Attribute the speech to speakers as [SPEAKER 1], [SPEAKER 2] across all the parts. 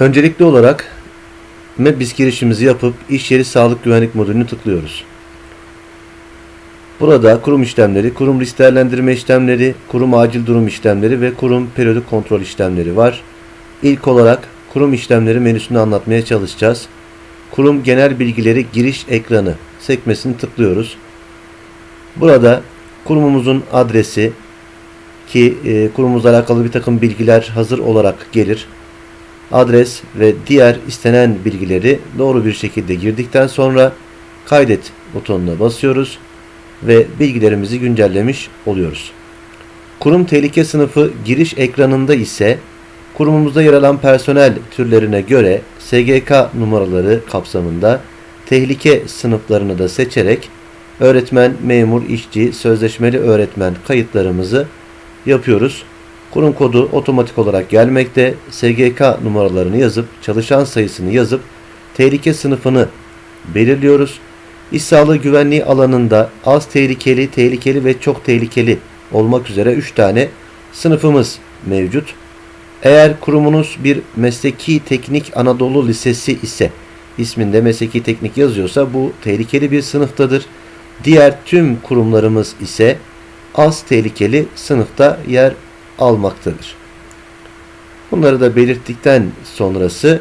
[SPEAKER 1] Öncelikli olarak MEBIS girişimizi yapıp iş yeri sağlık güvenlik modülünü tıklıyoruz. Burada kurum işlemleri, kurum risk değerlendirme işlemleri, kurum acil durum işlemleri ve kurum periyodik kontrol işlemleri var. İlk olarak kurum işlemleri menüsünü anlatmaya çalışacağız. Kurum genel bilgileri giriş ekranı sekmesini tıklıyoruz. Burada kurumumuzun adresi ki e, kurumumuzla alakalı bir takım bilgiler hazır olarak gelir. Adres ve diğer istenen bilgileri doğru bir şekilde girdikten sonra kaydet butonuna basıyoruz ve bilgilerimizi güncellemiş oluyoruz. Kurum tehlike sınıfı giriş ekranında ise kurumumuzda yer alan personel türlerine göre SGK numaraları kapsamında tehlike sınıflarını da seçerek öğretmen, memur, işçi, sözleşmeli öğretmen kayıtlarımızı yapıyoruz. Kurum kodu otomatik olarak gelmekte. SGK numaralarını yazıp çalışan sayısını yazıp tehlike sınıfını belirliyoruz. İş sağlığı güvenliği alanında az tehlikeli, tehlikeli ve çok tehlikeli olmak üzere 3 tane sınıfımız mevcut. Eğer kurumunuz bir mesleki teknik Anadolu Lisesi ise isminde mesleki teknik yazıyorsa bu tehlikeli bir sınıftadır. Diğer tüm kurumlarımız ise az tehlikeli sınıfta yer almaktadır. Bunları da belirttikten sonrası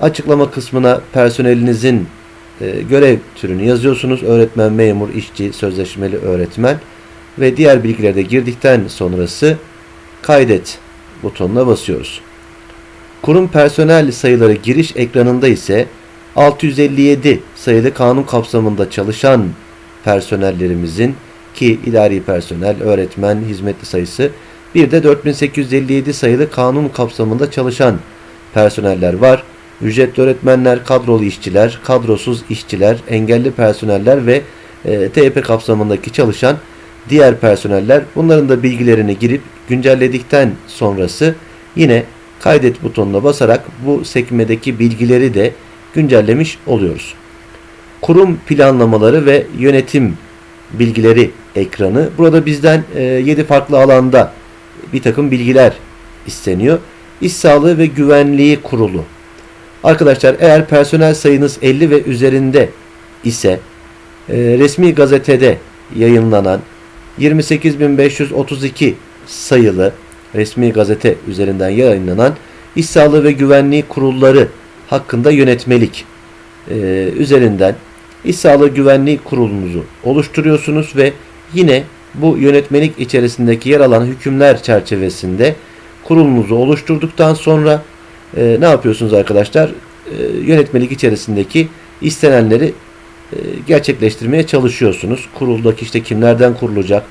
[SPEAKER 1] açıklama kısmına personelinizin e, görev türünü yazıyorsunuz. Öğretmen, memur, işçi, sözleşmeli öğretmen ve diğer bilgileri de girdikten sonrası kaydet butonuna basıyoruz. Kurum personel sayıları giriş ekranında ise 657 sayılı kanun kapsamında çalışan personellerimizin ki idari personel, öğretmen, hizmetli sayısı bir de 4857 sayılı kanun kapsamında çalışan personeller var. Ücretli öğretmenler, kadrolu işçiler, kadrosuz işçiler, engelli personeller ve e, TYP kapsamındaki çalışan diğer personeller bunların da bilgilerini girip güncelledikten sonrası yine kaydet butonuna basarak bu sekmedeki bilgileri de güncellemiş oluyoruz. Kurum planlamaları ve yönetim bilgileri ekranı. Burada bizden e, 7 farklı alanda bir takım bilgiler isteniyor. İş Sağlığı ve Güvenliği Kurulu. Arkadaşlar eğer personel sayınız 50 ve üzerinde ise e, resmi gazetede yayınlanan 28532 sayılı resmi gazete üzerinden yayınlanan İş Sağlığı ve Güvenliği Kurulları hakkında yönetmelik e, üzerinden İş Sağlığı Güvenliği Kurulunuzu oluşturuyorsunuz ve yine bu yönetmelik içerisindeki yer alan hükümler çerçevesinde kurulunuzu oluşturduktan sonra e, ne yapıyorsunuz arkadaşlar? E, yönetmelik içerisindeki istenenleri e, gerçekleştirmeye çalışıyorsunuz. Kuruldaki işte kimlerden kurulacak,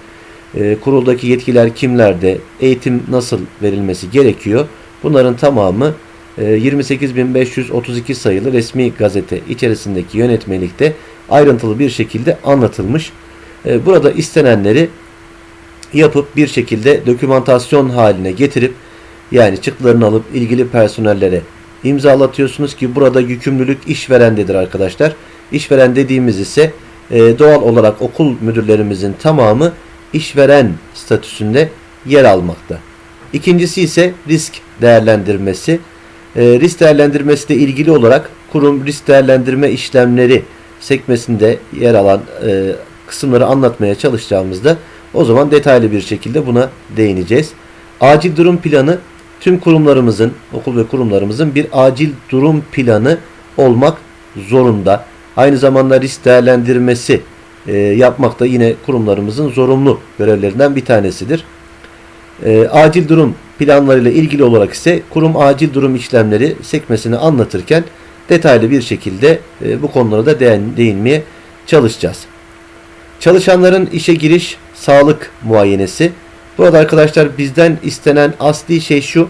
[SPEAKER 1] e, kuruldaki yetkiler kimlerde, eğitim nasıl verilmesi gerekiyor. Bunların tamamı e, 28532 sayılı resmi gazete içerisindeki yönetmelikte ayrıntılı bir şekilde anlatılmış. E, burada istenenleri yapıp bir şekilde dokümantasyon haline getirip yani çıktılarını alıp ilgili personellere imzalatıyorsunuz ki burada yükümlülük işverendedir arkadaşlar. İşveren dediğimiz ise e, doğal olarak okul müdürlerimizin tamamı işveren statüsünde yer almakta. İkincisi ise risk değerlendirmesi. E, risk değerlendirmesi ile ilgili olarak kurum risk değerlendirme işlemleri sekmesinde yer alan e, kısımları anlatmaya çalışacağımızda o zaman detaylı bir şekilde buna değineceğiz. Acil durum planı tüm kurumlarımızın, okul ve kurumlarımızın bir acil durum planı olmak zorunda. Aynı zamanda risk değerlendirmesi e, yapmak da yine kurumlarımızın zorunlu görevlerinden bir tanesidir. E, acil durum planlarıyla ilgili olarak ise kurum acil durum işlemleri sekmesini anlatırken detaylı bir şekilde e, bu konulara da değin, değinmeye çalışacağız. Çalışanların işe giriş sağlık muayenesi. Burada arkadaşlar bizden istenen asli şey şu.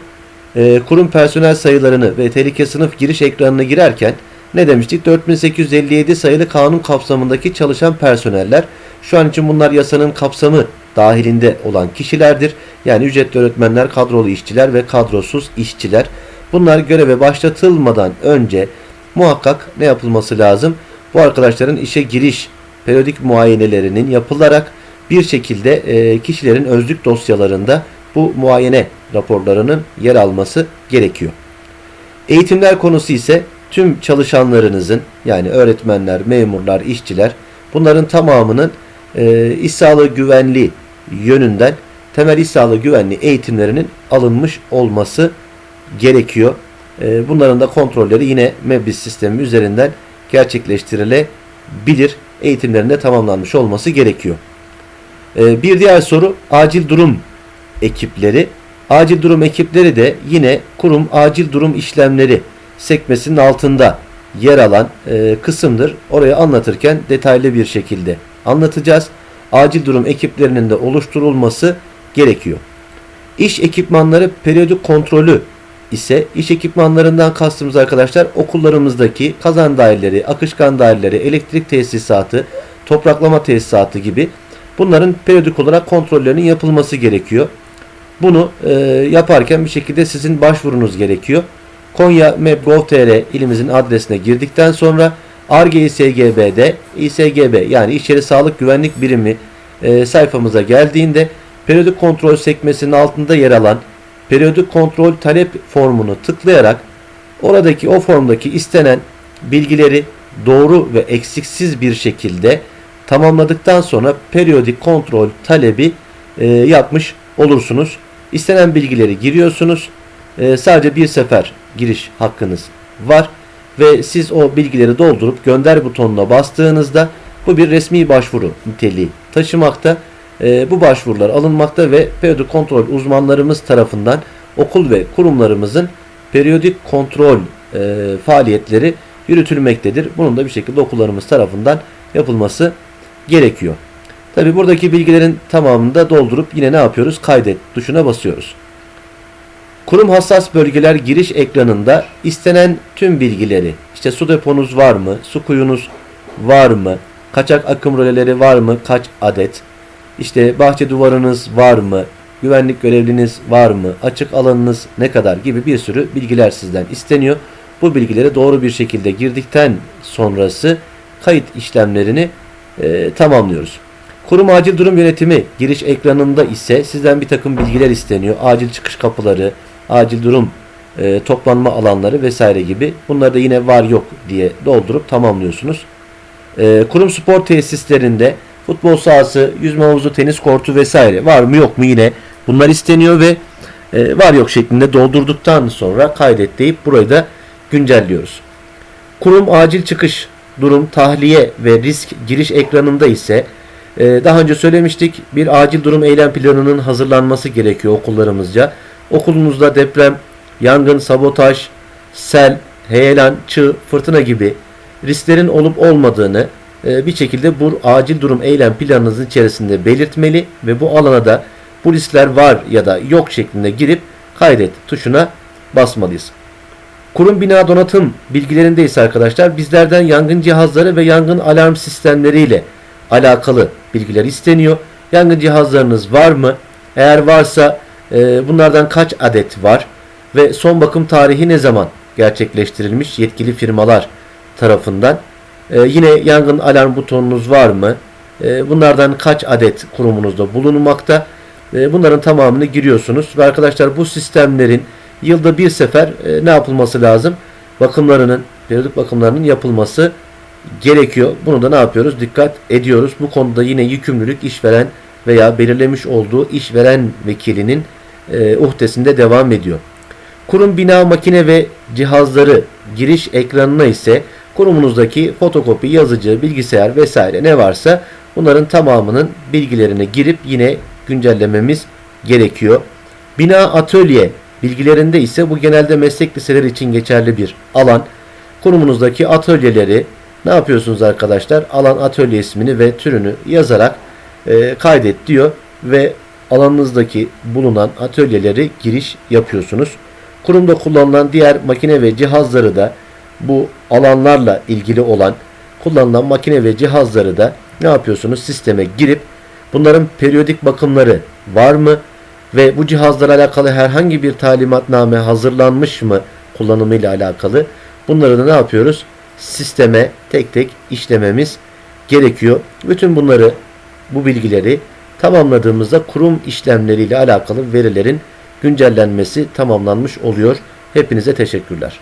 [SPEAKER 1] E, kurum personel sayılarını ve tehlike sınıf giriş ekranına girerken ne demiştik? 4857 sayılı kanun kapsamındaki çalışan personeller. Şu an için bunlar yasanın kapsamı dahilinde olan kişilerdir. Yani ücretli öğretmenler, kadrolu işçiler ve kadrosuz işçiler. Bunlar göreve başlatılmadan önce muhakkak ne yapılması lazım? Bu arkadaşların işe giriş periyodik muayenelerinin yapılarak bir şekilde e, kişilerin özlük dosyalarında bu muayene raporlarının yer alması gerekiyor. Eğitimler konusu ise tüm çalışanlarınızın yani öğretmenler, memurlar, işçiler bunların tamamının e, iş sağlığı güvenliği yönünden temel iş sağlığı güvenliği eğitimlerinin alınmış olması gerekiyor. E, bunların da kontrolleri yine MEBİS sistemi üzerinden gerçekleştirilebilir. Eğitimlerinde tamamlanmış olması gerekiyor. E, bir diğer soru acil durum ekipleri. Acil durum ekipleri de yine kurum acil durum işlemleri sekmesinin altında yer alan e, kısımdır. Orayı anlatırken detaylı bir şekilde anlatacağız. Acil durum ekiplerinin de oluşturulması gerekiyor. İş ekipmanları periyodik kontrolü ise iş ekipmanlarından kastımız arkadaşlar okullarımızdaki kazan daireleri, akışkan daireleri, elektrik tesisatı, topraklama tesisatı gibi bunların periyodik olarak kontrollerinin yapılması gerekiyor. Bunu e, yaparken bir şekilde sizin başvurunuz gerekiyor. Konya Map.gov.tr ilimizin adresine girdikten sonra ARGE İSGB'de İSGB yani İş Yeri Sağlık Güvenlik Birimi e, sayfamıza geldiğinde periyodik kontrol sekmesinin altında yer alan periyodik kontrol talep formunu tıklayarak oradaki o formdaki istenen bilgileri doğru ve eksiksiz bir şekilde tamamladıktan sonra periyodik kontrol talebi e, yapmış olursunuz. İstenen bilgileri giriyorsunuz. E, sadece bir sefer giriş hakkınız var ve siz o bilgileri doldurup gönder butonuna bastığınızda bu bir resmi başvuru niteliği taşımakta. E, bu başvurular alınmakta ve periyodik kontrol uzmanlarımız tarafından okul ve kurumlarımızın periyodik kontrol e, faaliyetleri yürütülmektedir. Bunun da bir şekilde okullarımız tarafından yapılması gerekiyor. Tabi buradaki bilgilerin tamamını da doldurup yine ne yapıyoruz? Kaydet tuşuna basıyoruz. Kurum hassas bölgeler giriş ekranında istenen tüm bilgileri, işte su deponuz var mı, su kuyunuz var mı, kaçak akım röleleri var mı, kaç adet, işte bahçe duvarınız var mı, güvenlik görevliniz var mı, açık alanınız ne kadar gibi bir sürü bilgiler sizden isteniyor. Bu bilgileri doğru bir şekilde girdikten sonrası kayıt işlemlerini e, tamamlıyoruz. Kurum acil durum yönetimi giriş ekranında ise sizden bir takım bilgiler isteniyor. Acil çıkış kapıları, acil durum e, toplanma alanları vesaire gibi. Bunları da yine var yok diye doldurup tamamlıyorsunuz. E, kurum spor tesislerinde futbol sahası, yüzme havuzu, tenis kortu vesaire var mı yok mu yine bunlar isteniyor ve e, var yok şeklinde doldurduktan sonra kaydet deyip burayı da güncelliyoruz. Kurum acil çıkış, durum, tahliye ve risk giriş ekranında ise e, daha önce söylemiştik bir acil durum eylem planının hazırlanması gerekiyor okullarımızca. Okulunuzda deprem, yangın, sabotaj, sel, heyelan, çığ, fırtına gibi risklerin olup olmadığını bir şekilde bu acil durum eylem planınızın içerisinde belirtmeli ve bu alana da bu riskler var ya da yok şeklinde girip kaydet tuşuna basmalıyız. Kurum bina donatım bilgilerinde ise arkadaşlar bizlerden yangın cihazları ve yangın alarm sistemleriyle alakalı bilgiler isteniyor. Yangın cihazlarınız var mı? Eğer varsa e, bunlardan kaç adet var? Ve son bakım tarihi ne zaman gerçekleştirilmiş yetkili firmalar tarafından? E, yine yangın alarm butonunuz var mı? E, bunlardan kaç adet kurumunuzda bulunmakta? E, bunların tamamını giriyorsunuz. Ve arkadaşlar bu sistemlerin yılda bir sefer e, ne yapılması lazım? Bakımlarının, periyodik bakımlarının yapılması gerekiyor. Bunu da ne yapıyoruz? Dikkat ediyoruz. Bu konuda yine yükümlülük işveren veya belirlemiş olduğu işveren vekilinin e, uhdesinde devam ediyor. Kurum bina makine ve cihazları giriş ekranına ise kurumunuzdaki fotokopi, yazıcı, bilgisayar vesaire ne varsa bunların tamamının bilgilerine girip yine güncellememiz gerekiyor. Bina atölye bilgilerinde ise bu genelde meslek liseleri için geçerli bir alan. Kurumunuzdaki atölyeleri ne yapıyorsunuz arkadaşlar? Alan atölye ismini ve türünü yazarak e, kaydet diyor ve alanınızdaki bulunan atölyeleri giriş yapıyorsunuz. Kurumda kullanılan diğer makine ve cihazları da bu alanlarla ilgili olan kullanılan makine ve cihazları da ne yapıyorsunuz? Sisteme girip bunların periyodik bakımları var mı? Ve bu cihazlara alakalı herhangi bir talimatname hazırlanmış mı kullanımıyla alakalı? Bunları da ne yapıyoruz? Sisteme tek tek işlememiz gerekiyor. Bütün bunları bu bilgileri tamamladığımızda kurum işlemleriyle alakalı verilerin güncellenmesi tamamlanmış oluyor. Hepinize teşekkürler.